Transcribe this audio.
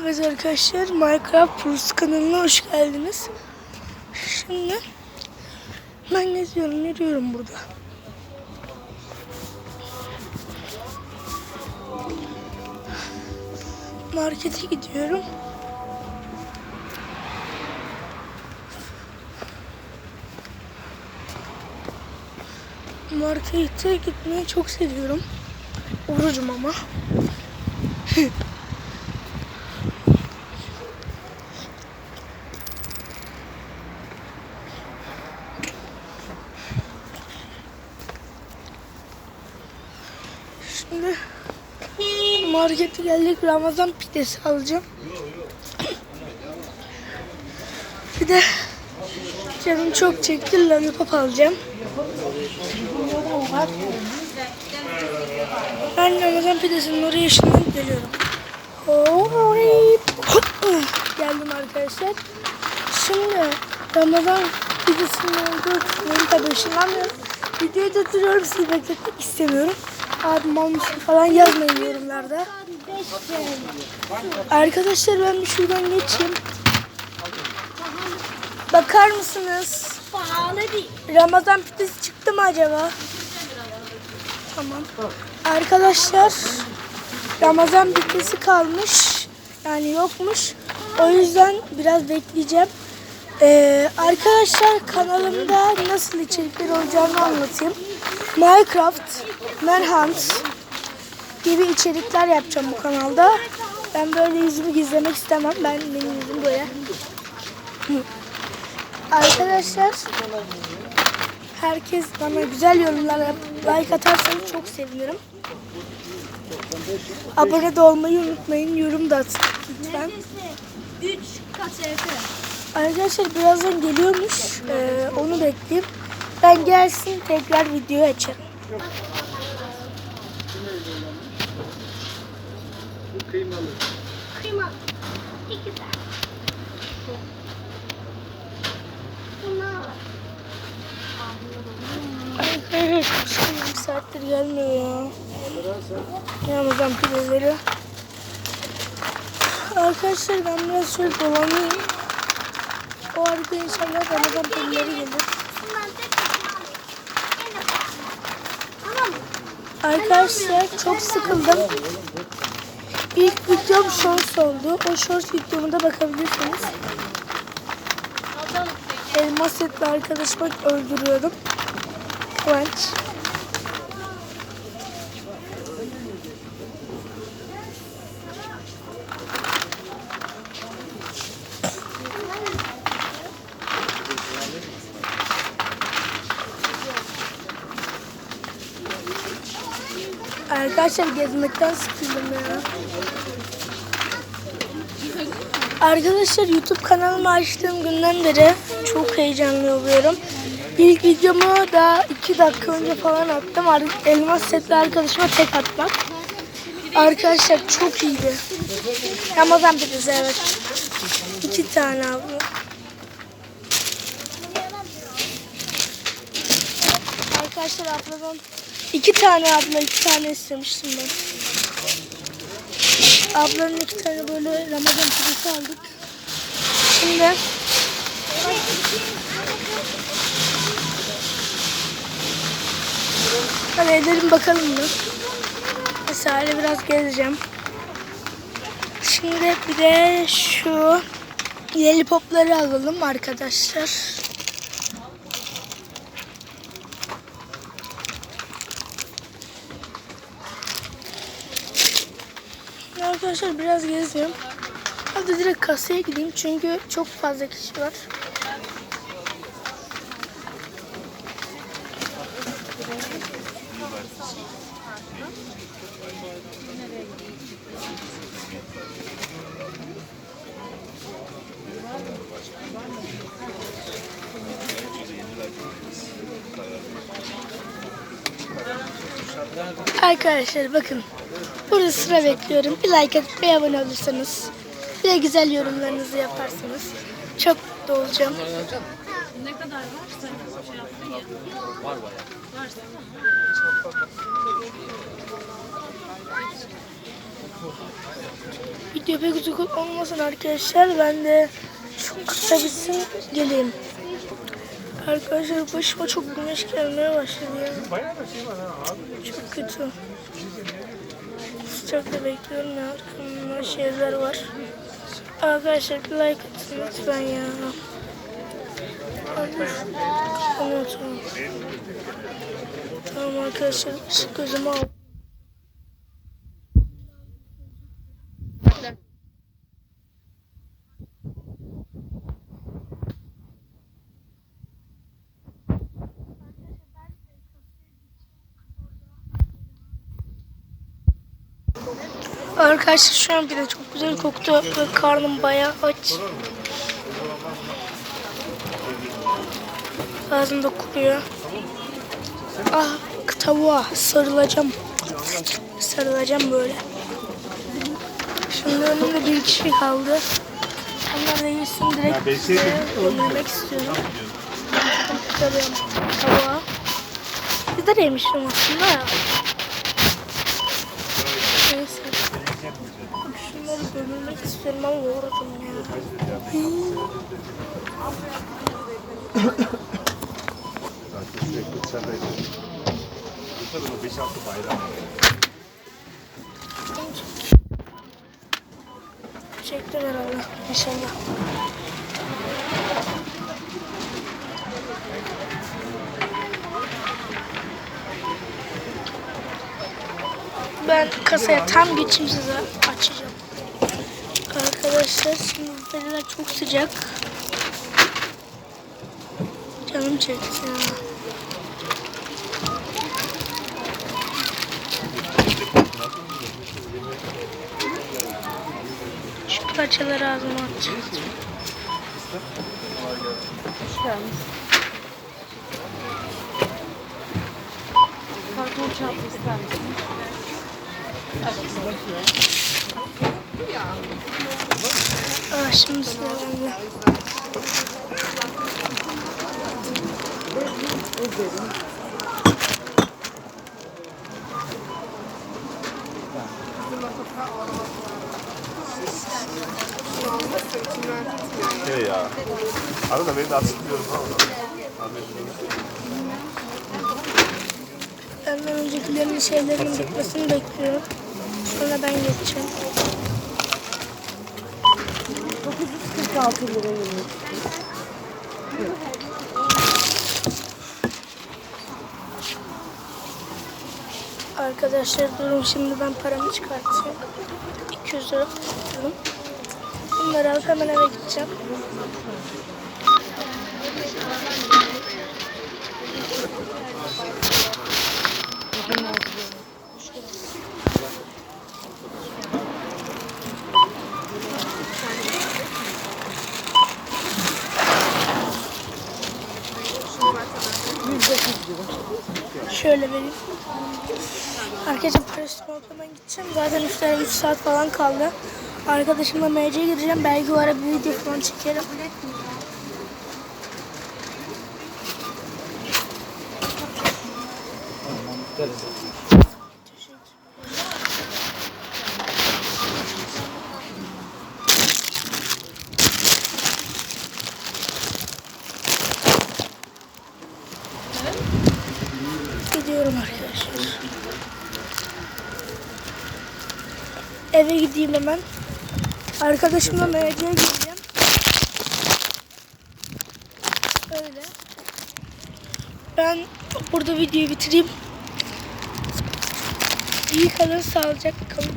Evet arkadaşlar Minecraft Plus kanalına hoş geldiniz. Şimdi ben geziyorum, yürüyorum burada. Markete gidiyorum. Markete gitmeyi çok seviyorum. Orucum ama. Şimdi markete geldik. Ramazan pidesi alacağım. Bir de canım çok çekti. Lollipop alacağım. Ben Ramazan pidesinin oraya ışınlanıp geliyorum. Geldim arkadaşlar. Şimdi Ramazan pidesinin olduğu kısmını tabii ışınlanmıyorum. Videoyu da duruyorum sizi bekletmek istemiyorum. Abim almışsın falan yazmayın yorumlarda. Arkadaşlar ben bir şuradan geçeyim. Bakar mısınız? Ramazan pidesi çıktı mı acaba? Tamam. Arkadaşlar Ramazan pidesi kalmış. Yani yokmuş. O yüzden biraz bekleyeceğim. Ee, arkadaşlar kanalımda nasıl içerikler olacağını anlatayım. Minecraft, Manhunt gibi içerikler yapacağım bu kanalda. Ben böyle yüzümü gizlemek istemem. Ben benim yüzüm böyle. Arkadaşlar herkes bana güzel yorumlar yap, like atarsanız çok sevinirim. Abone de olmayı unutmayın. Yorum da atın lütfen. 3 KTF. Arkadaşlar birazdan geliyormuş. Ee, onu bekleyeyim. Ben gelsin tekrar video açarım. Kıyma. 2 tane. Bunlar var. Arkadaşlar çok sıkıldım. Bir saattir gelmiyor ya. Ramazan pideleri. Arkadaşlar ben biraz şöyle dolanayım. O arada inşallah Ramazan pideleri gelir. Arkadaşlar çok sıkıldım. İlk videom shorts oldu. O shorts videomda bakabilirsiniz. Elmas etli arkadaşımı öldürüyordum. Kıvanç. Arkadaşlar gezmekten sıkıldım ya. Arkadaşlar YouTube kanalımı açtığım günden beri çok heyecanlı oluyorum. İlk videomu da 2 dakika önce falan attım. Elmas setli arkadaşıma tek atmak. Arkadaşlar çok iyiydi. Ramazan pidesi evet. İki tane abla. Arkadaşlar abladan iki tane abla iki tane istemiştim ben. Ablanın iki tane böyle Ramazan pidesi aldık. Şimdi Hadi edelim bakalım mı? Mesela biraz gezeceğim. Şimdi bir de şu lollipopları alalım arkadaşlar. Arkadaşlar biraz gezeceğim. Hadi direkt kasaya gideyim çünkü çok fazla kişi var. Arkadaşlar bakın. Burada sıra bekliyorum. Bir like atıp bir abone olursanız. Bir de güzel yorumlarınızı yaparsanız. Çok mutlu olacağım. Ne kadar var? Sen şey yaptın ya. Var bayağı. Varsa. Video pek uzun olmasın arkadaşlar. Ben de çok kısa bitsin geleyim. Arkadaşlar başıma çok güneş gelmeye başladı ya. Çok kötü. Sıcakta bekliyorum ya. Arkamda şeyler var. Arkadaşlar bir like atın lütfen ya. Tamam tamam. Tamam arkadaşlar gözümü al. Arkadaşlar şu an bir de çok güzel koktu ve karnım bayağı aç. Ağzımda kuruyor. Ah tavuğa sarılacağım. Sarılacağım böyle. Şimdi önümde bir kişi kaldı. Onlar da yesin direkt gömülmek istiyorum. Tavuğa. Bir de yemiştim aslında istiyorum ama ya. Burada da 5-6 bayram. Çektim herhalde inşallah. Ben kasaya tam geçeyim size açacağım. Arkadaşlar şimdi biberiler çok sıcak. Canım çekti ya. Şu parçaları ağzıma atacağım. Karton çanta ister? Sıra bende. Şey ya. Arada beni de asıklıyorum ama. Benden öncekilerin şeylerin bitmesini bekliyorum. Sonra ben geçeceğim. 946 lira yemek. Arkadaşlar durun şimdi ben paramı çıkartacağım. 200 lira tutuyorum. Bunları alıp hemen eve gideceğim. Şöyle vereyim. Arkadaşlar Preston ben gideceğim. Zaten üstüne 3 saat falan kaldı. Arkadaşımla MC'ye gideceğim. Belki o ara bir video falan çekerim. Gidiyorum arkadaşlar. Eve gideyim hemen. Arkadaşımla MC'ye gideceğim. Öyle. Ben burada videoyu bitireyim. İyi kalın, sağlıcakla kalın.